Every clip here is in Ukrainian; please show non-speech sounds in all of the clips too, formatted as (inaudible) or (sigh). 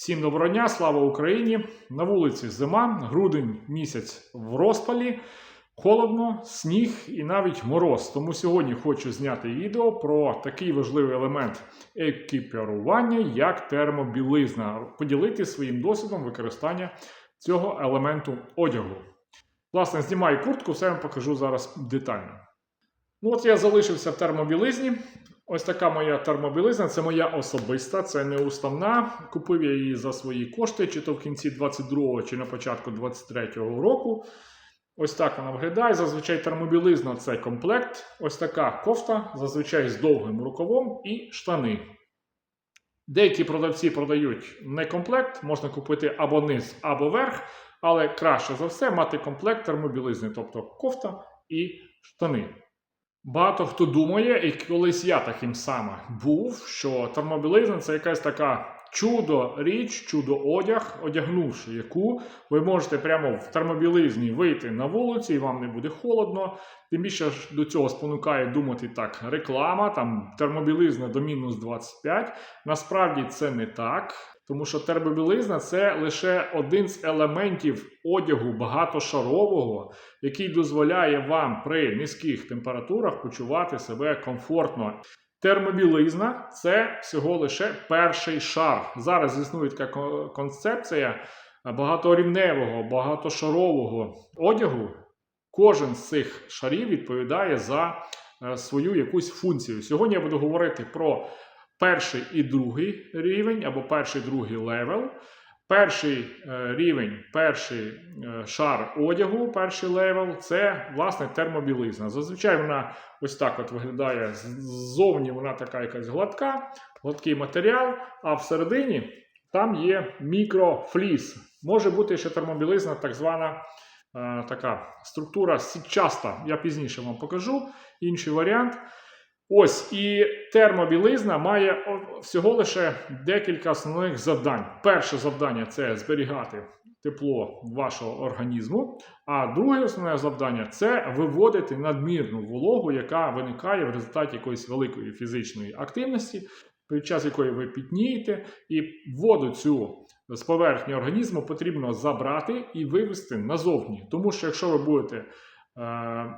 Всім доброго дня, слава Україні! На вулиці зима, грудень місяць в розпалі, холодно, сніг і навіть мороз. Тому сьогодні хочу зняти відео про такий важливий елемент екіпірування, як термобілизна, поділити своїм досвідом використання цього елементу одягу. Власне, знімаю куртку, все вам покажу зараз детально. Ну, от я залишився в термобілизні. Ось така моя термобілизна, це моя особиста, це не уставна. Купив я її за свої кошти, чи то в кінці 22-го, чи на початку 23-го року. Ось так вона виглядає. Зазвичай термобілизна це комплект. Ось така кофта, зазвичай з довгим рукавом і штани. Деякі продавці продають не комплект, можна купити або низ, або верх, але краще за все мати комплект термобілизни, тобто кофта і штани. Багато хто думає, і колись я таким саме був, що термобілизна це якась така чудо річ, чудо одяг, одягнувши яку ви можете прямо в термобілизні вийти на вулицю, і вам не буде холодно. Тим більше до цього спонукає думати так, реклама, там термобілизна до мінус 25. Насправді це не так. Тому що термобілизна це лише один з елементів одягу багатошарового, який дозволяє вам при низьких температурах почувати себе комфортно. Термобілизна це всього лише перший шар. Зараз існує така концепція багаторівневого, багатошарового одягу. Кожен з цих шарів відповідає за свою якусь функцію. Сьогодні я буду говорити про перший і другий рівень, або перший другий левел. Перший е, рівень, перший е, шар одягу, перший левел це власне термобілизна. Зазвичай вона ось так от виглядає. Ззовні вона така якась гладка, гладкий матеріал, а всередині там є мікрофліс. Може бути ще термобілизна, так звана е, така структура сітчаста. Я пізніше вам покажу інший варіант. Ось і термобілизна має всього лише декілька основних завдань. Перше завдання це зберігати тепло вашого організму. А друге основне завдання це виводити надмірну вологу, яка виникає в результаті якоїсь великої фізичної активності, під час якої ви пітнієте, і воду цю з поверхні організму потрібно забрати і вивести назовні. Тому що якщо ви будете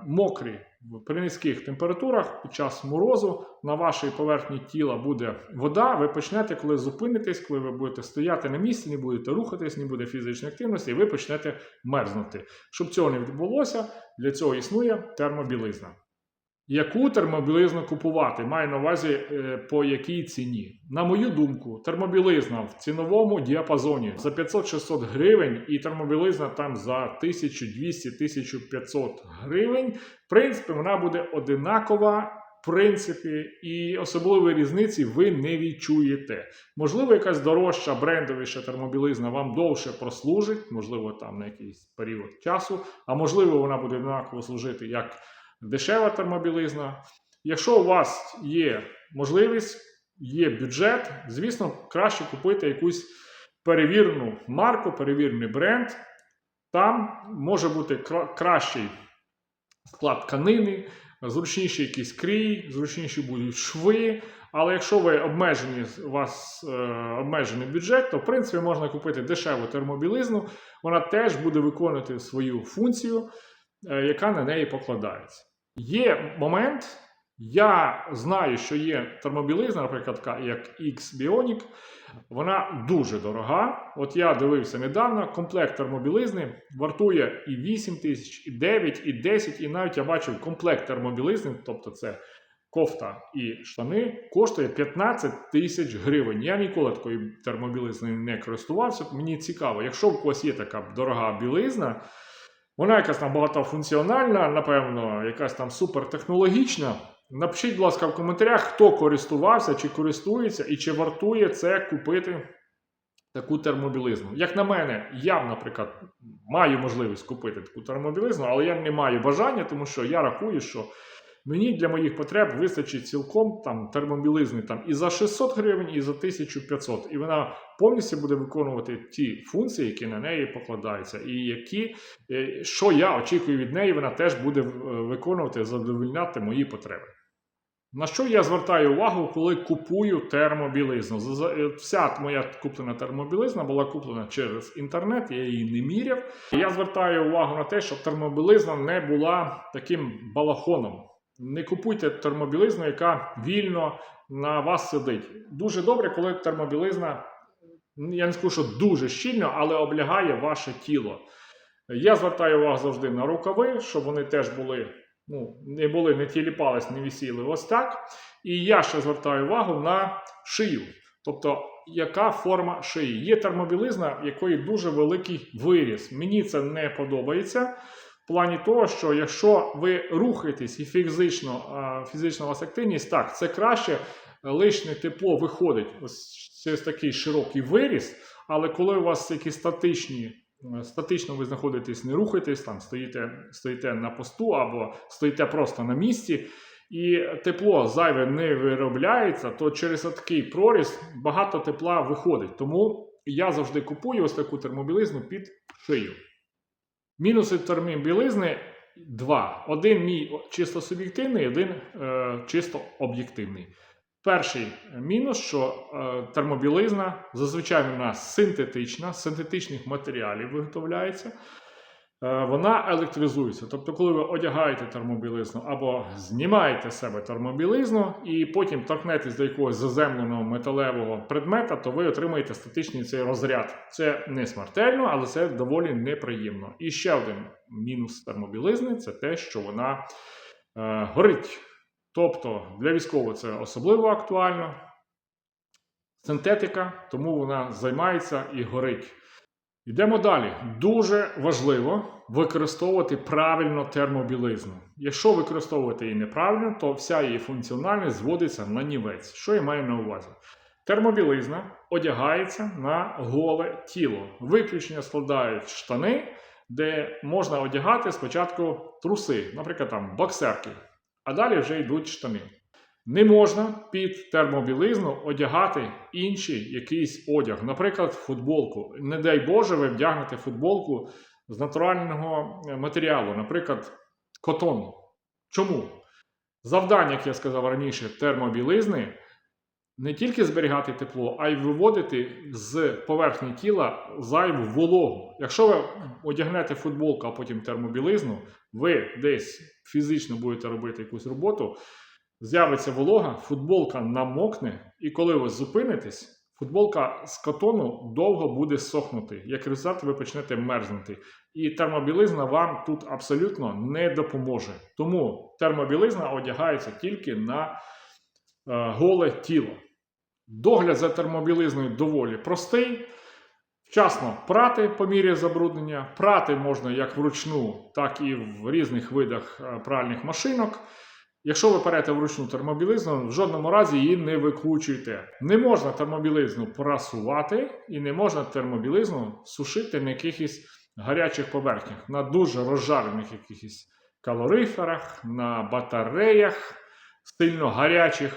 мокрі при низьких температурах під час морозу на вашій поверхні тіла буде вода. Ви почнете, коли зупинитесь, коли ви будете стояти на місці, не будете рухатись, не буде фізичної активності, і ви почнете мерзнути. Щоб цього не відбулося, для цього існує термобілизна. Яку термобілизну купувати? Маю на увазі е, по якій ціні. На мою думку, термобілизна в ціновому діапазоні за 500-600 гривень, і термобілизна там за 1200-1500 гривень. В принципі, вона буде одинакова. В принципі, і особливої різниці ви не відчуєте. Можливо, якась дорожча брендовіша термобілизна вам довше прослужить, можливо, там на якийсь період часу, а можливо, вона буде однаково служити як дешева термобілизна. Якщо у вас є можливість, є бюджет, звісно, краще купити якусь перевірену марку, перевірений бренд. Там може бути кращий склад тканини, зручніший якийсь крій, зручніші будуть шви. Але якщо ви обмежені, у вас е, обмежений бюджет, то в принципі можна купити дешеву термобілизну. Вона теж буде виконувати свою функцію, е, яка на неї покладається. Є момент, я знаю, що є термобілизна, наприклад, як X-Bionic, вона дуже дорога. От я дивився недавно, комплект термобілизни вартує і 8 тисяч, і 9, і 10, і навіть я бачив комплект термобілизни, тобто це кофта і штани, коштує 15 тисяч гривень. Я ніколи такої термобілизни не користувався. Мені цікаво, якщо у когось є така дорога білизна. Вона якась там багатофункціональна, напевно, якась там супертехнологічна. Напишіть, будь ласка, в коментарях, хто користувався, чи користується, і чи вартує це купити таку термобілизну. Як на мене, я, наприклад, маю можливість купити таку термобілизну, але я не маю бажання, тому що я рахую, що Мені для моїх потреб вистачить цілком там термобілизни там і за 600 гривень, і за 1500. І вона повністю буде виконувати ті функції, які на неї покладаються, і які, е, що я очікую від неї, вона теж буде виконувати, задовольняти мої потреби. На що я звертаю увагу, коли купую термобілизну? Е, Вся моя куплена термобілизна була куплена через інтернет, я її не міряв. Я звертаю увагу на те, щоб термобілизна не була таким балахоном. Не купуйте термобілизну, яка вільно на вас сидить. Дуже добре, коли термобілизна, я не скажу, що дуже щільно, але облягає ваше тіло. Я звертаю увагу завжди на рукави, щоб вони теж були, ну, не були, не тіліпались, не висіли ось так. І я ще звертаю увагу на шию. Тобто, яка форма шиї? Є термобілизна, в якої дуже великий виріс. Мені це не подобається. Плані того, що якщо ви рухаєтесь і фізично, фізична у вас активність, так, це краще, лишнє тепло виходить. Ось це такий широкий виріс, але коли у вас якісь статичні, статично ви знаходитесь, не рухаєтесь, там стоїте, стоїте на посту або стоїте просто на місці, і тепло зайве не виробляється, то через такий проріз багато тепла виходить. Тому я завжди купую ось таку термобілизну під шию. Мінуси термобілизни два. Один мій чисто суб'єктивний, один е, чисто об'єктивний. Перший мінус, що е, термобілизна зазвичай вона синтетична, з синтетичних матеріалів виготовляється. Е, вона електризується. Тобто, коли ви одягаєте термобілизну або знімаєте з себе термобілизну і потім торкнетесь до якогось заземленого металевого предмета, то ви отримаєте статичний цей розряд. Це не смертельно, але це доволі неприємно. І ще один мінус термобілизни це те, що вона е, горить. Тобто для військового це особливо актуально. Синтетика, тому вона займається і горить. Йдемо далі. Дуже важливо використовувати правильно термобілизну. Якщо використовувати її неправильно, то вся її функціональність зводиться на нівець. Що я маю на увазі? Термобілизна одягається на голе тіло. Виключення складають штани, де можна одягати спочатку труси, наприклад, там боксерки, а далі вже йдуть штани. Не можна під термобілизну одягати інший якийсь одяг, наприклад, футболку. Не дай Боже, ви вдягнете футболку з натурального е, матеріалу, наприклад, котон. Чому? Завдання, як я сказав раніше, термобілизни не тільки зберігати тепло, а й виводити з поверхні тіла зайву вологу. Якщо ви одягнете футболку, а потім термобілизну, ви десь фізично будете робити якусь роботу з'явиться волога, футболка намокне, і коли ви зупинитесь, футболка з котону довго буде сохнути. Як результат, ви почнете мерзнути. І термобілизна вам тут абсолютно не допоможе. Тому термобілизна одягається тільки на е, голе тіло. Догляд за термобілизною доволі простий. Вчасно прати по мірі забруднення. Прати можна як вручну, так і в різних видах е, пральних машинок. Якщо ви перете вручну термобілизну, в жодному разі її не викручуйте. Не можна термобілизну прасувати і не можна термобілизну сушити на якихось гарячих поверхнях, на дуже розжарених якихось калориферах, на батареях сильно гарячих.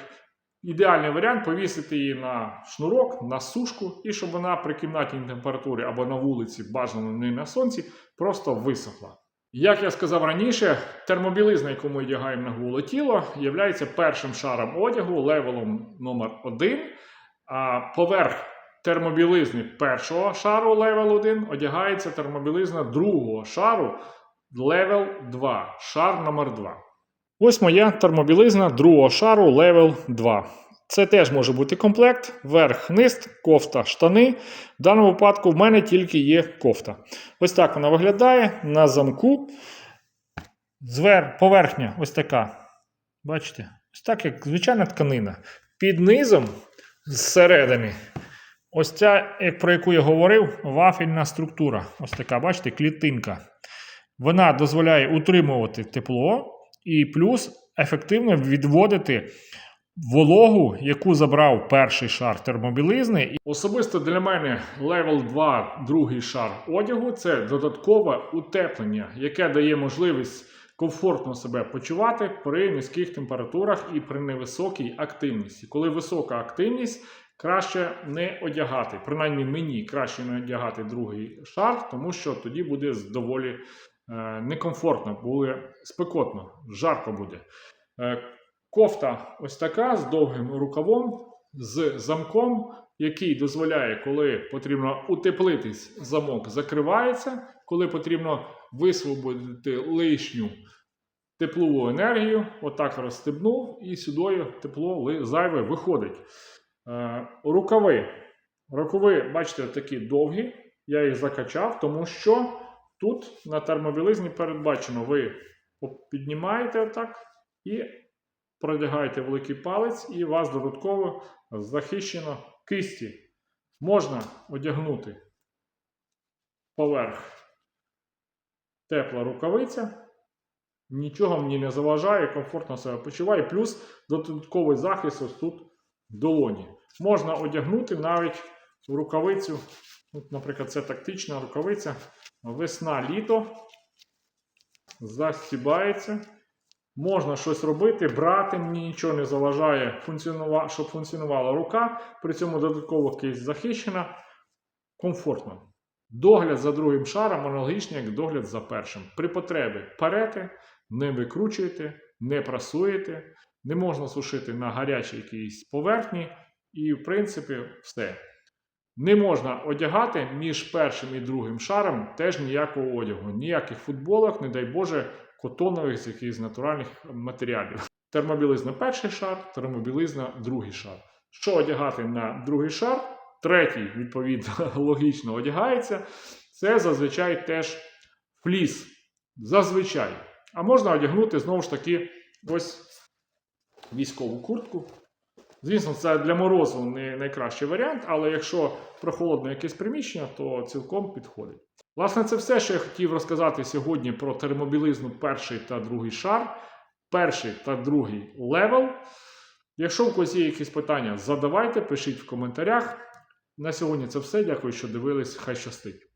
Ідеальний варіант повісити її на шнурок, на сушку, і щоб вона при кімнатній температурі або на вулиці, бажано не на сонці, просто висохла. Як я сказав раніше, термобілизна, яку ми одягаємо на голе тіло, є першим шаром одягу, левелом номер 1 А поверх термобілизни першого шару левел 1 одягається термобілизна другого шару левел 2, шар номер 2 Ось моя термобілизна другого шару левел 2. Це теж може бути комплект, верх, низ, кофта, штани. В даному випадку в мене тільки є кофта. Ось так вона виглядає на замку. Звер, поверхня ось така. Бачите? Ось так, як звичайна тканина. Під низом, зсередини, ось ця, про яку я говорив, вафельна структура. Ось така, бачите, клітинка. Вона дозволяє утримувати тепло і плюс ефективно відводити вологу, яку забрав перший шар термобілизни. Особисто для мене Level 2, другий шар одягу це додаткове утеплення, яке дає можливість комфортно себе почувати при низьких температурах і при невисокій активності. Коли висока активність, краще не одягати. Принаймні мені краще не одягати другий шар, тому що тоді буде доволі е, некомфортно, буде спекотно, жарко буде. Кофта ось така з довгим рукавом, з замком, який дозволяє, коли потрібно утеплитись, замок закривається, коли потрібно висвободити лишню теплову енергію, отак розстебнув, і сюди тепло зайве виходить. Е, рукави. Рукави, бачите, такі довгі. Я їх закачав, тому що тут на термобілизні передбачено, ви піднімаєте отак і продягаєте великий палець, і вас додатково захищено кисті. Можна одягнути поверх тепла рукавиця. Нічого мені не заважає, комфортно себе почуваю. Плюс додатковий захист ось тут в долоні. Можна одягнути навіть рукавицю. От, наприклад, це тактична рукавиця. Весна, літо. Застібається. Можна щось робити, брати, мені нічого не заважає, функціонува... щоб функціонувала рука. При цьому додатково кисть захищена. Комфортно. Догляд за другим шаром аналогічний, як догляд за першим. При потребі перете, не викручуєте, не прасуєте, не можна сушити на гарячій якійсь поверхні, і, в принципі, все. Не можна одягати між першим і другим шаром теж ніякого одягу, ніяких футболок, не дай Боже, котонових з якихось натуральних матеріалів. Термобілизна перший шар, термобілизна другий шар. Що одягати на другий шар? Третій, відповідно, (laughs) логічно одягається. Це зазвичай теж фліс. Зазвичай. А можна одягнути знову ж таки ось військову куртку. Звісно, це для морозу не найкращий варіант, але якщо прохолодне якесь приміщення, то цілком підходить. Власне, це все, що я хотів розказати сьогодні про термобілизну перший та другий шар, перший та другий левел. Якщо у когось є якісь питання, задавайте, пишіть в коментарях. На сьогодні це все. Дякую, що дивились. Хай щастить.